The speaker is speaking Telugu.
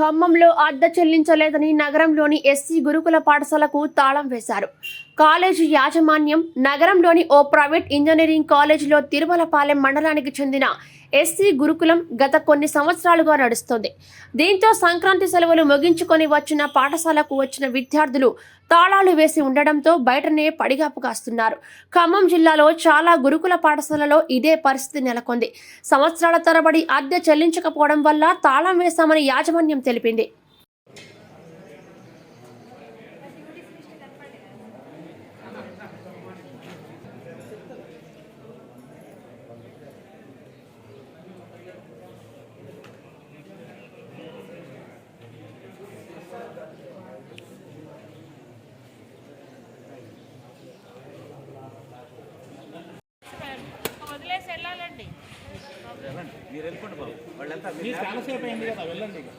ఖమ్మంలో అద్దె చెల్లించలేదని నగరంలోని ఎస్సీ గురుకుల పాఠశాలకు తాళం వేశారు. కాలేజీ యాజమాన్యం నగరంలోని ఓ ప్రైవేట్ ఇంజనీరింగ్ కాలేజీలో తిరుమలపాలెం మండలానికి చెందిన ఎస్సీ గురుకులం గత కొన్ని సంవత్సరాలుగా నడుస్తోంది. దీంతో సంక్రాంతి సెలవులు ముగించుకొని వచ్చిన పాఠశాలకు వచ్చిన విద్యార్థులు తాళాలు వేసి ఉండడంతో బయటనే పడిగాపు కాస్తున్నారు. ఖమ్మం జిల్లాలో చాలా గురుకుల పాఠశాలలో ఇదే పరిస్థితి నెలకొంది. సంవత్సరాల తరబడి అద్దె చెల్లించకపోవడం వల్ల తాళం వేశామని యాజమాన్యం తెలిపింది. వెళ్ళండి. మీరు వెళ్ళిపోండి బాబు. వాళ్ళు వెళ్తారు చాలాసేపు అయింది కదా వెళ్ళండి ఇక.